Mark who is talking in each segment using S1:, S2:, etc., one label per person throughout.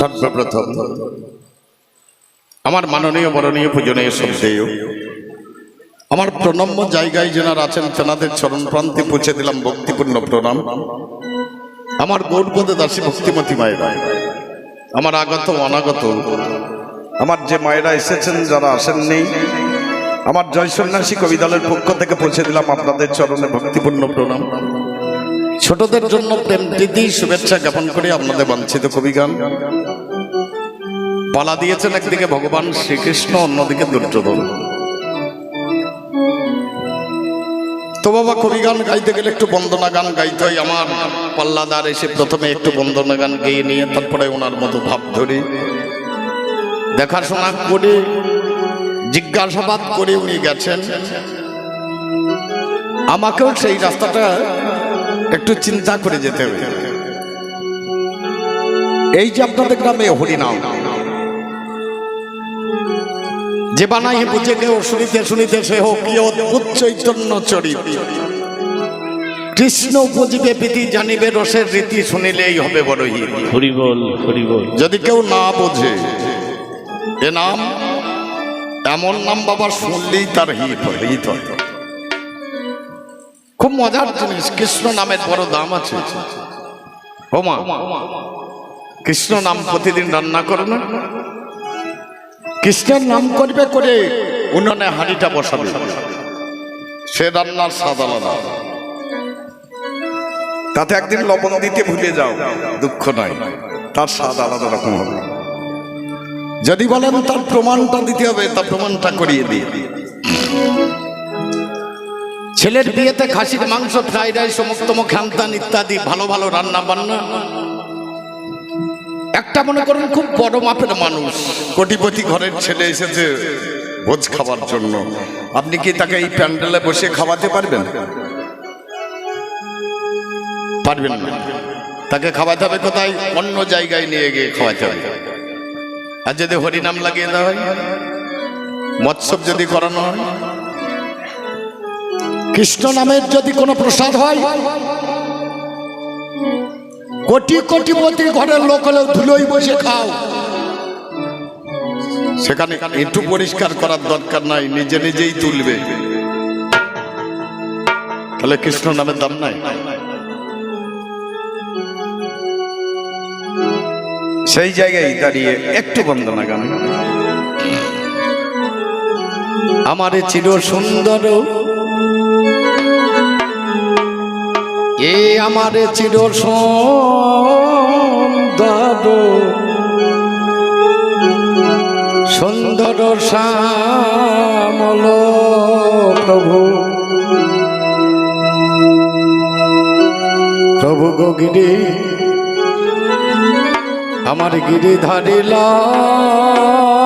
S1: সর্বপ্রথম। আমার মাননীয় বরণীয় পূজনীয় শ্রদ্ধেয় আমার প্রণম্য জায়গায় যেনারা আছেন তেনাদের চরণ প্রান্তে পৌঁছে দিলাম ভক্তিপূর্ণ প্রণাম। আমার গৌরপদে দাসী ভক্তিমতী মায়েরা। আমার আগত অনাগত। আমার যে মায়েরা এসেছেন, যারা আসেননি, আমার জয় সন্ন্যাসী কবিদলের পক্ষ থেকে পৌঁছে দিলাম আপনাদের চরণে ভক্তিপূর্ণ প্রণাম। ছোটদের জন্য প্রেম প্রীতি, শুভেচ্ছা জ্ঞাপন করে আপনাদের বাঞ্ছিত কবিগান। পালা দিয়েছেন একদিকে ভগবান শ্রীকৃষ্ণ, অন্যদিকে দুর্যোধন। তো বাবা কবি গান গাইতে গেলে একটু বন্দনা গান গাইতে হয় আমার। পাল্লাদার এসে প্রথমে একটু বন্দনা গান গেয়ে নিয়ে তারপরে ওনার মতো ভাব ধরি। দেখাশোনা করে, জিজ্ঞাসাবাদ করে উনি গেছেন। আমাকেও সেই রাস্তাটা একটু চিন্তা করে যেতে হবে। এই যে আপনাদের গ্রামে হরিনাম যে বানাই বুঝে কেউ শুনিতে শুনিতে সে হোক কি অদ্ভুত চৈতন্য চরিত। কৃষ্ণ উপজিবে প্রীতি জানিবে রসের রীতি শুনিলেই হবে বড় হিত
S2: হরিবল হরিবল
S1: যদি কেউ না বোঝে এ নাম এমন নাম বাবা শুনলেই তার হিত হিত হয়। খুব মজার জিনিস। কৃষ্ণ নামের বড় দাম আছে। কৃষ্ণ নাম প্রতিদিন রান্না করো না? কৃষ্ণের নাম করবে করে উনুনে হাঁড়িটা বসাবে। সে রান্নার স্বাদ আলাদা। তাতে একদিন লবণ দিতে ভুলে যাও, দুঃখ নাই। তার স্বাদ আলাদা রকম হবে। যদি বলেন তার প্রমাণটা দিতে হবে, তার প্রমাণটা করিয়ে দিয়ে ছেলের বিয়েতে খাসির মাংস ফ্রাইড রাইস সমস্তম খানতান ইত্যাদি ভালো ভালো রান্না বান্না। একটা মনে করেন খুব বড় মাপের মানুষ। কোটিপতি ঘরের ছেলে এসেছে ভোজ খাবার জন্য। আপনি কি তাকে এই প্যান্ডেলে বসে খাওয়াতে পারবেন? পারবেন না। তাকে খাওয়াতে হবে কোথায়? অন্য জায়গায় নিয়ে গিয়ে খাওয়াতে হবে। আর যদি হরিনাম লাগিয়ে দেওয়া হয়? মৎসব যদি করানো হয়? কৃষ্ণ নামের যদি কোনো প্রসাদ হয়, কোটি কোটি কোটিপতি ঘরের লোক হলেও ধুলোই বসে খাও। সেখানে একটু পরিষ্কার করার দরকার নাই, নিজে নিজেই তুলবে। তাহলে কৃষ্ণ নামের দাম নাই? সেই জায়গায় দাঁড়িয়ে একটু বন্দনা গান। আমার চির সুন্দর এ আমার চির সুন্দর সুন্দর শ্যামল প্রভু। প্রভু আমার গিরি ধারিলা
S2: প্রভু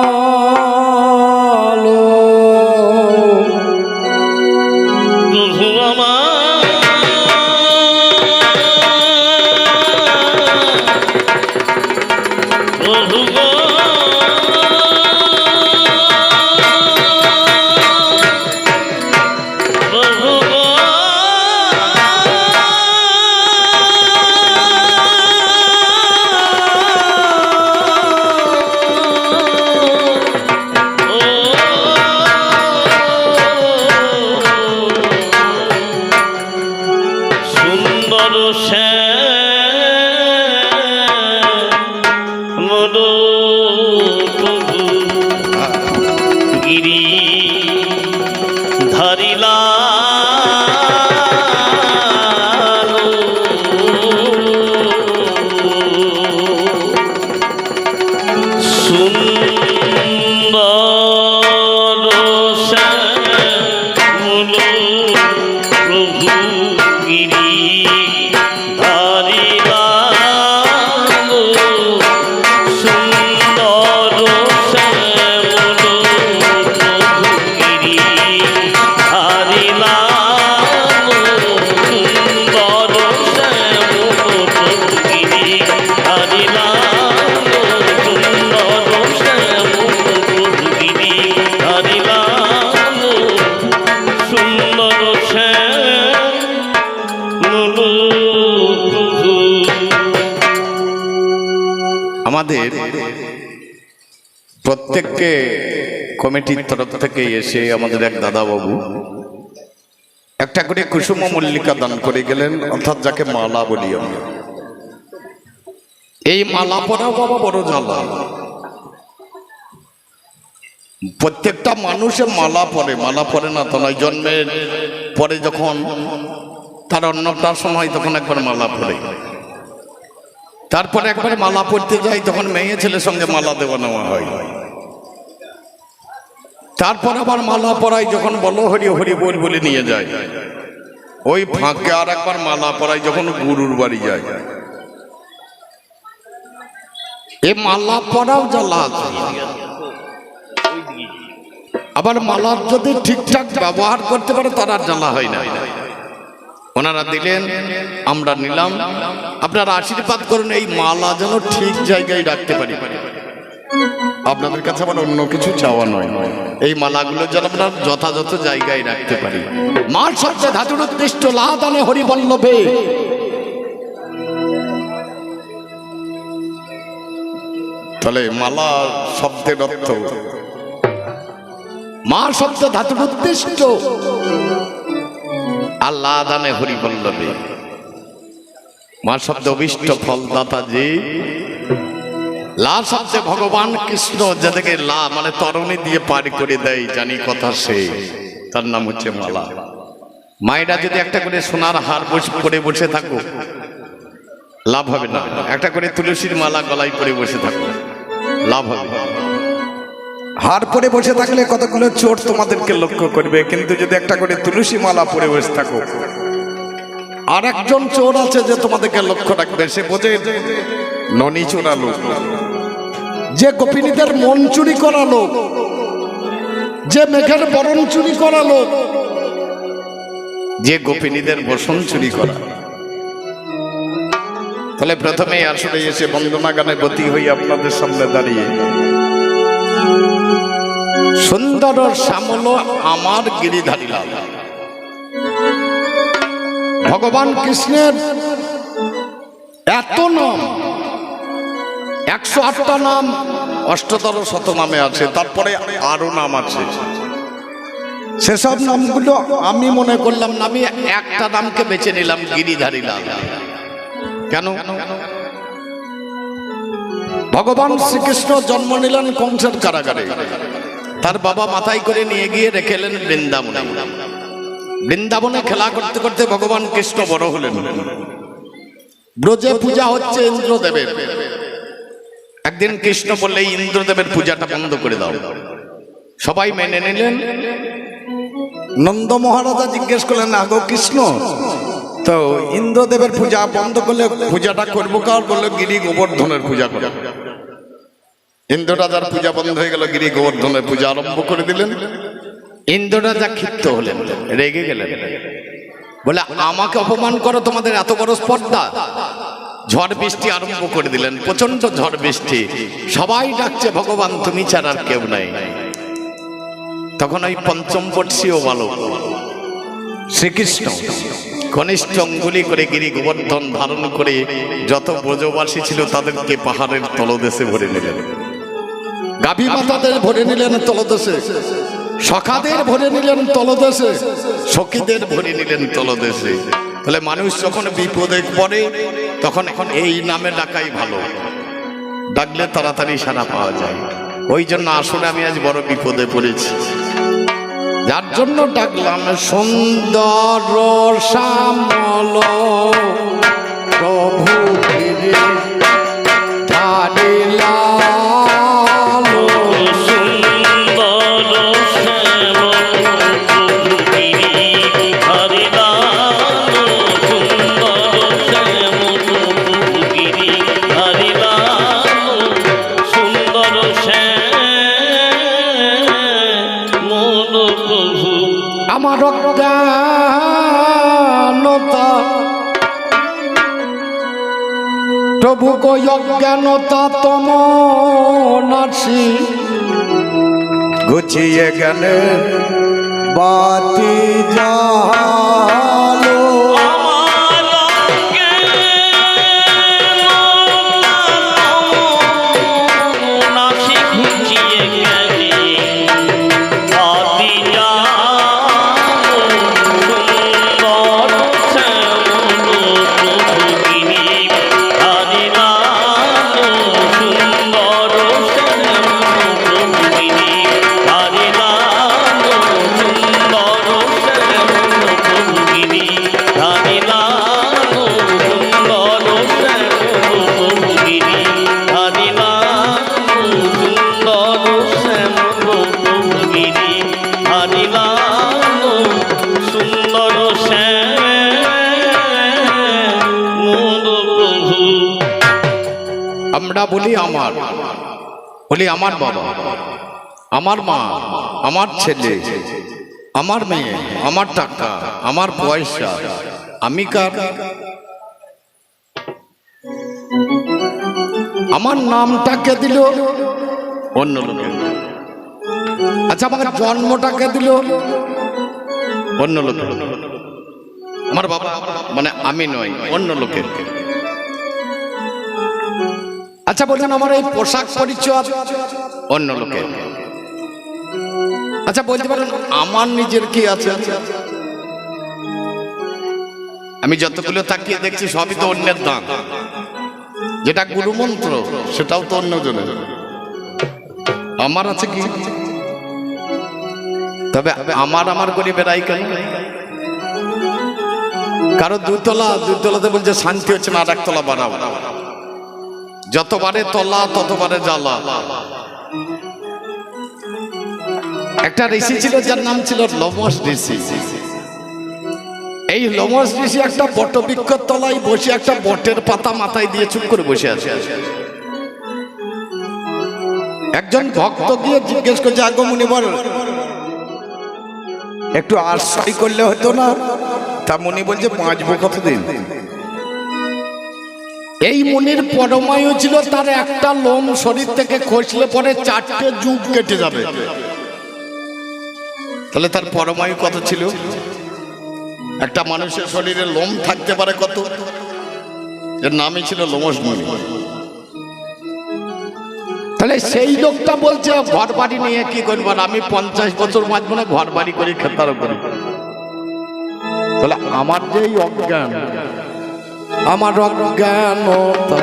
S1: আমাদের প্রত্যেককে কমিটির তরফ থেকে এসে আমাদের এক দাদাবাবু একটা করে কুসুম মল্লিকা দান করে গেলেন, অর্থাৎ যাকে মালা বলি এই মালা পরাও বাবা বড় জ্বালা। প্রত্যেকটা মানুষের মালা পরে মালা পরে না তো নয়, জন্মের পরে যখন তার অন্নপ্রাশন হয় তখন একবার মালা পরে। তারপরে একবার মালা পরতে যাই তখন মেয়ে ছেলের সঙ্গে মালা দেওয়া নেওয়া হয়। তারপর আবার মালা পরাই যখন বলো হরি হরি বল বলে নিয়ে যায়। ওই ফাঁকে আর একবার মালা পরাই যখন গুরুর বাড়ি যায়। এ মালা পরাও জ্বালা আছে আবার মালার যদি ঠিকঠাক ব্যবহার করতে পারে তার আর জ্বালা হয় না। ওনারা দিলেন, আমরা নিলাম। আপনারা আশীর্বাদ করুন, এই মালা যেন ঠিক জায়গায় রাখতে পারি। আপনাদের কাছে আমার অন্য কিছু চাওয়া নয়। এই মালাগুলো যেন আমরা যথাযথ জায়গায় রাখতে পারি। মার সবচেয়ে ধাতুর উৎকৃষ্ট লাদানে হরিবল্লভে। তাহলে মালা শব্দের অর্থ? মা শব্দ ধাতুর উদ্দিষ্ট আল্লাহ দানে হরিবল্লভে মা শব্দ অভিষ্ট ফলদাতা যে লা শব্দে ভগবান কৃষ্ণ যাদেরকে লা মানে তরণী দিয়ে পার করে দেয়, জানি কথা সে। তার নাম হচ্ছে মালা। মায়েরা যদি একটা করে সোনার হার বসে পরে বসে থাকো, লাভ হবে না। একটা করে তুলসীর মালা গলায় পরে বসে থাকো, লাভ হবে হার পরে বসে থাকলে কতগুলো চোট তোমাদেরকে লক্ষ্য করবে? কিন্তু যদি একটা করে তুলসী মালা পরে বসে থাকো আর একজন চোর আছে যে তোমাদেরকে লক্ষ্য রাখবে, সে বোঝে ননি চোরা লোক যে গোপিনীদের মন চুরি করালো যে মেঘের বরণ চুরি করালো যে গোপিনীদের বসন চুরি করা। তাহলে প্রথমে আসলে এসে বন্দনা গানে গতি হই আপনাদের সামনে দাঁড়িয়ে সুন্দর শ্যামল আমার গিরিধারী লাল ভগবান কৃষ্ণের এত নাম, একশো আটটা নাম, অষ্টতর শত নামে আছে, তারপরে আরও নাম আছে। সেসব নামগুলো আমি মনে করলাম না, আমি একটা নামকে বেছে নিলাম গিরিধারী লাল কেন? ভগবান শ্রীকৃষ্ণ জন্ম নিলেন কংসের কারাগারে। তার বাবা মাথায় করে নিয়ে গিয়ে রেখেলেন বৃন্দাবনে। বৃন্দাবনে খেলা করতে করতে ভগবান কৃষ্ণ বড় হলেন। ব্রজে পূজা হচ্ছে ইন্দ্রদেবের। একদিন কৃষ্ণ বললে, ইন্দ্রদেবের পূজাটা বন্ধ করে দাও। সবাই মেনে নিলেন। নন্দ মহারাজা জিজ্ঞেস করলেন আগো কৃষ্ণ, তো ইন্দ্রদেবের পূজা বন্ধ করলে পূজাটা করব কার? বলল, গিরি গোবর্ধনের পূজা করো। ইন্দ্র রাজার পূজা বন্ধ হয়ে গেল গিরি গোবর্ধনের পূজা আরম্ভ করে দিলেন। ইন্দ্র রাজা ক্ষিপ্ত হলেন, রেগে গেলেন। বলে, আমাকে অপমান করো, তোমাদের এত বড় স্পর্ধা। ঝড় বৃষ্টি আরম্ভ করে দিলেন প্রচণ্ড ঝড় বৃষ্টি। সবাই ডাকছে, ভগবান, তুমি ছাড়া আর কেউ নাই। তখন ওই পঞ্চম বর্ষীয় বালক শ্রীকৃষ্ণ ঘনিষ্ঠ অঙ্গুলি করে গিরি গোবর্ধন ধারণ করে যত ব্রজবাসী ছিল তাদেরকে পাহাড়ের তলদেশে ভরে নিলেন। গাভী মাতাদের ভরে নিলেন তলদেশে। সখাদের ভরে নিলেন তলদেশে। সখীদের ভরে নিলেন তলদেশে। তাহলে মানুষ যখন বিপদে পড়ে তখন এখন এই নামে ডাকাই ভালো। ডাকলে তাড়াতাড়ি সারা পাওয়া যায়। ওই জন্য আসলে আমি আজ বড় বিপদে পড়েছি। যার জন্য ডাকলাম সুন্দর শ্যামল প্রভু অজ্ঞানতা তম নাসি গুছিয়ে গেলে বাতি জালো বলি আমার। বলি আমার বাবা, আমার মা, আমার ছেলে, আমার মেয়ে, আমার টাকা, আমার পয়সা, আমি কার? আমার নামটাকে দিল? অন্য লোকের আচ্ছা আমার জন্মটাকে দিল? অন্য লোকের। আমার বাবা মানে আমি নই অন্য লোকের। আচ্ছা বলছেন আমার এই পোশাক পরিচয় অন্য লোকের। আচ্ছা বলতে পারেন, আমার নিজের কি আছে? আমি যতগুলো তাকিয়ে দেখছি, সবই তো অন্যের দান যেটা গুরুমন্ত্র, সেটাও তো অন্য জনের। আমার আছে কি? তবে আমার আমার করে বেড়াই কেন কারও দুতলা দুতলাতে বলছে, শান্তি হচ্ছে না, আর একতলা বাড়াবো যতবারে তলা, ততবারে জ্বালা। একটা ঋষি ছিল যার নাম ছিল লমস ঋষি। এই লমস ঋষি একটা বটবৃক্ষর তলায় বসে একটা বটের পাতা মাথায় দিয়ে চুপ করে বসে আছে। একজন ভক্ত গিয়ে জিজ্ঞেস করছে আগমনী বল একটু আশ্রয় করলে হতো না। তা মনি বলছে, বাঁচবো কতদিন? এই মনির পরমায়ু ছিল, তার একটা লোম শরীর থেকে খসলে পরে চারটে যুগ কেটে যাবে। তাহলে তার পরমায়ু কত ছিল? একটা মানুষের শরীরে লোম থাকতে পারে কত? এর নামই ছিল লোমস মুনি। তাহলে সেই লোকটা বলছে ঘর বাড়ি নিয়ে কি করব? আমি পঞ্চাশ বছর বাঁচবো না ঘর বাড়ি করে খেতারও করি তাহলে আমার যেই অজ্ঞান আমার অজ্ঞানতা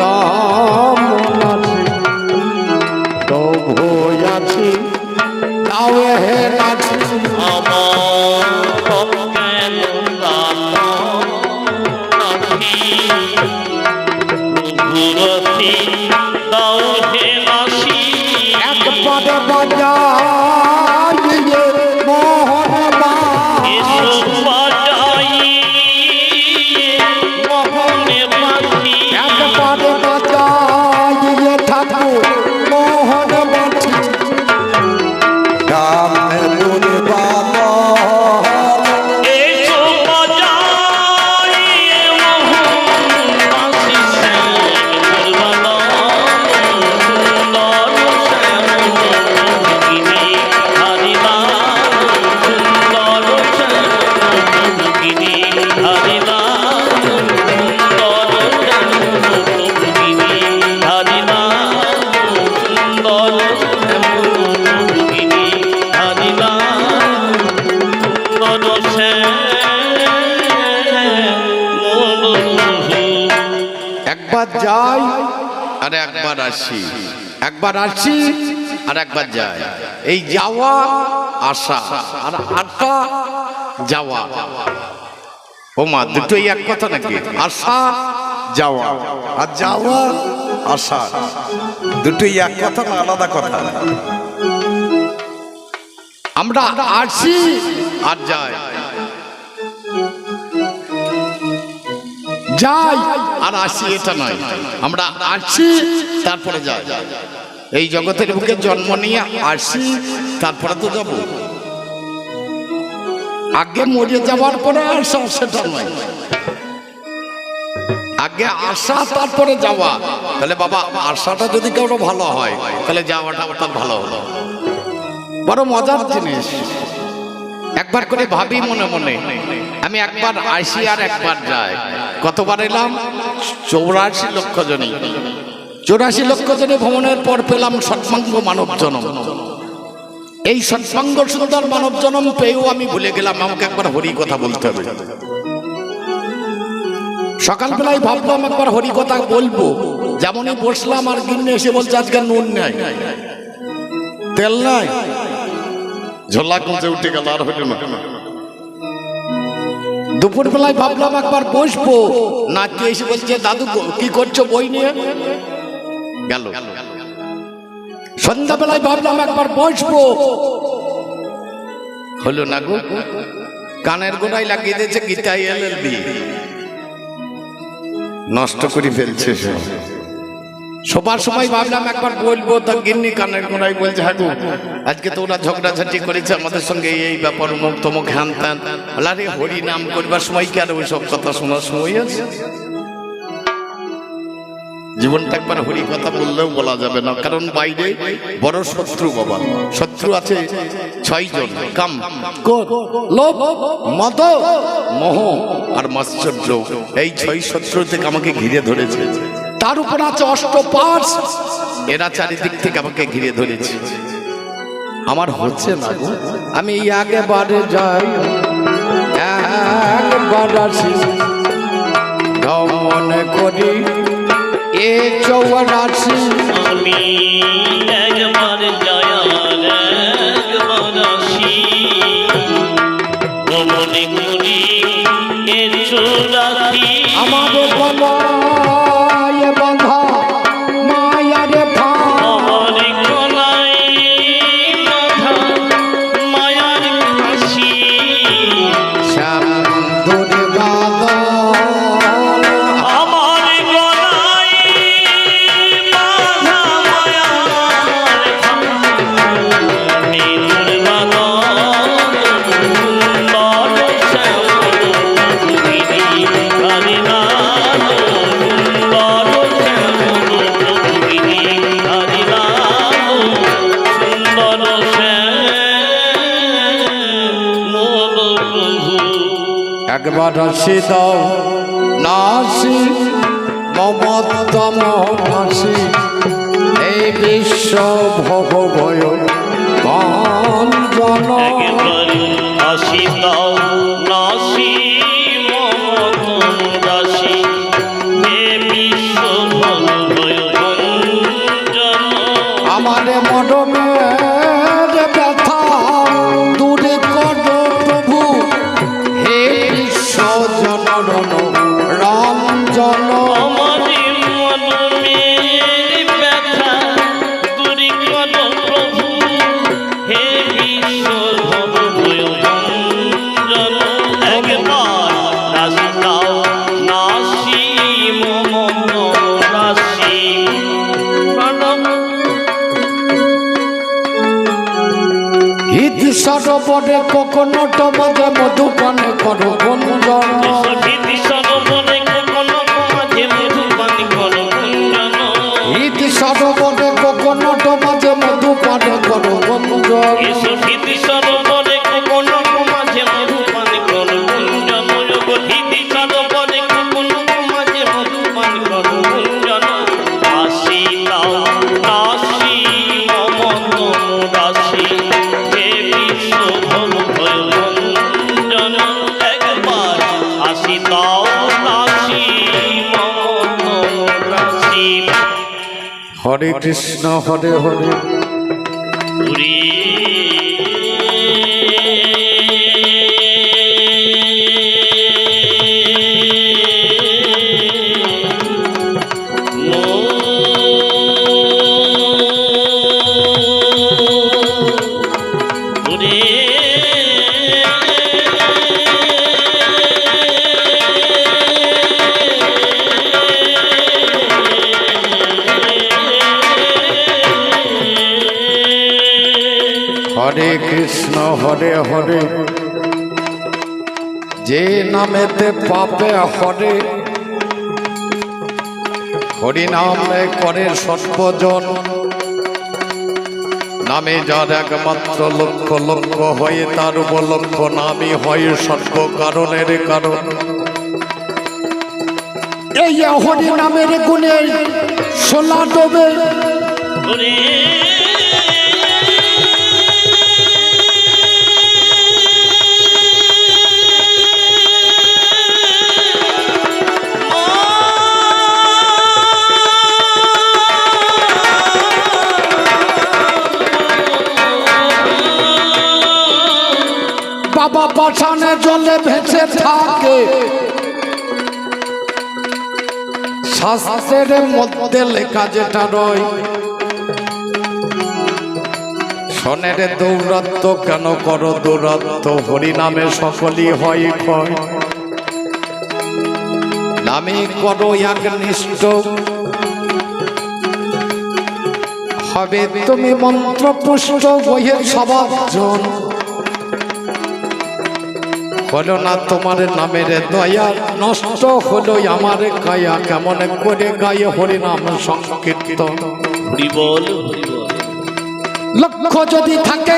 S1: কামনা আছে, তবু আছি, তাও হে নাছি।
S2: আমার অজ্ঞান দাতা নাথি
S1: আর একবার আসি। একবার আসি আর একবার যাই। এই যাওয়া, আসা আর আটা যাওয়া। ও মা, দুটোই এক কথা নাকি? আসা, যাওয়া আর যাওয়া, আসা। দুটোই এক কথা না, আলাদা কথা? আমরা আসি আর যাই। যাই। আর আসি এটা নয়। আমরা আসি, তারপরে যাই। এই জগতের বুকে জন্ম নিয়ে আসি, তারপরে তো যাব। আগে মরে যাওয়ার পরে আসা সেটা নয়। আগে আসা, তারপরে যাওয়া। তাহলে বাবা আসাটা যদি কারও ভালো হয়, তাহলে যাওয়াটা তার ভালো হলো বড় মজার জিনিস। একবার করে ভাবি মনে মনে, আমি একবার আসি আর একবার যাই। কতবার এলাম? চৌরাশি লক্ষ জনই চৌরাশি লক্ষ জনে ভ্রমণের পর পেলাম সৎসঙ্গ মানব জনম। এই সৎসঙ্গ সুন্দর মানব জনম পেয়েও আমি ভুলে গেলাম, আমাকে একবার হরি কথা বলতে হবে। সকালবেলায় ভাবলাম একবার হরি কথা বলব। যেমনই বসলাম আর গিন্নে এসে বলছে, আজকে নুন নাই। তেল নাই? ঝোলা কমছে উঠে গেল, আর হইল না। দুপুর বেলায় ভাবলাম একবার বসবো। নাচতে এসে বলছে, দাদু, কি করছ বই নিয়ে? গেল। সন্ধ্যাবেলায় ভাবলাম একবার বসবো। হলো না গো, কানের গোড়ায় লাগিয়ে দিয়েছে গীতা এলএলবি নষ্ট করে ফেলছে সে। সবার সময় ভাবলাম একবার বলব তা গিন্নি কানের কোনায় বলছে হ্যাঁ গো, আজকে তো ওরা ঝগড়াঝাটি করেছে আমাদের সঙ্গে এই ব্যাপার মুখ তমুক হ্যান ত্যান। আরে হরি নাম করবার সময় কি আর ওইসব কথা শোনার সময় আছে? জীবনটা একবার হরি কথা বললেও বলা যাবে না কারণ বাইরে বড় শত্রু বাবা। শত্রু আছে ছয় জন কাম লোভ মদ মোহ আর মাশ্চর্য এই ছয় শত্রু থেকে আমাকে ঘিরে ধরেছে। তার উপর আছে অষ্টপাশ এরা চারিদিক থেকে আমাকে ঘিরে ধরেছে। আমার হচ্ছে না গো। আমি আগে বারে যাই একবার আসি। করি এ চৌরাশি।
S2: আমি একবার জয়ার একবার আসি। মনে করি চুরাশি।
S1: একবার আসি দাও নাসি মমতম নাসি। এই বিশ্ব ভব ভয় কাঞ্জন কৃষ্ণ হরে হরে। হরে হরে। যে নামেতে পাপে হরে হরি নামে করে সর্বজন। নামে যার একমাত্র লক্ষ্য লক্ষ্য হয়ে, তার উপলক্ষ নামই হয় সর্ব কারণের কারণ। এই হরি নামের গুণে সোলা ডোবে। পাঠানে জলে ভেসে থাকে। শাস্ত্রের মধ্যে লেখা যেটা রয় সনের দৌরাত্ম কেন করো দৌরাত্ম হরি নামে সকলই হয় ক্ষয়। নামে করো একনিষ্ঠ। হবে তুমি মন্ত্র পুষ্ট বইয়ের স্বভাবজন হলো না তোমার নামের দয়া নষ্ট হলো আমার কায়া। কেমন করে গায়ে হরিনাম সংকীর্তন।
S2: বল বল।
S1: লক্ষ্য যদি থাকে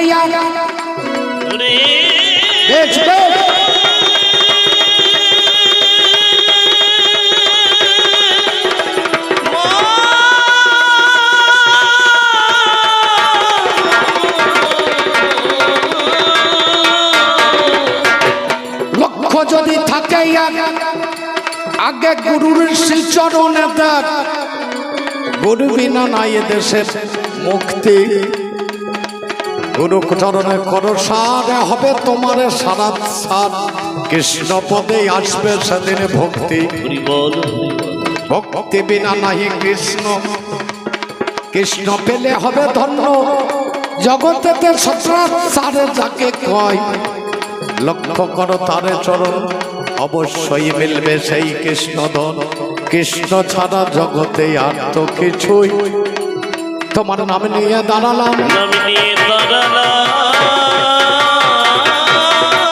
S1: আগে গুরুর শ্রী চরণে গুরু বিনা নাই দেশের মুক্তি। গুরু চরণে করো সার, হবে তোমার সারা সার। কৃষ্ণ পদে আসবে সেদিন ভক্তি। ভক্তি বিনা নাহি কৃষ্ণ। কৃষ্ণ পেলে হবে ধন্য। জগতেতে সারে যাকে কয়। লক্ষ্য করো তারে চরণ। অবশ্যই মিলবে সেই কৃষ্ণধন কৃষ্ণ ছাড়া জগতে আর তো কিছুই। তোমার নাম নিয়ে দাঁড়ালাম।
S2: নাম নিয়ে দাঁড়ালাম।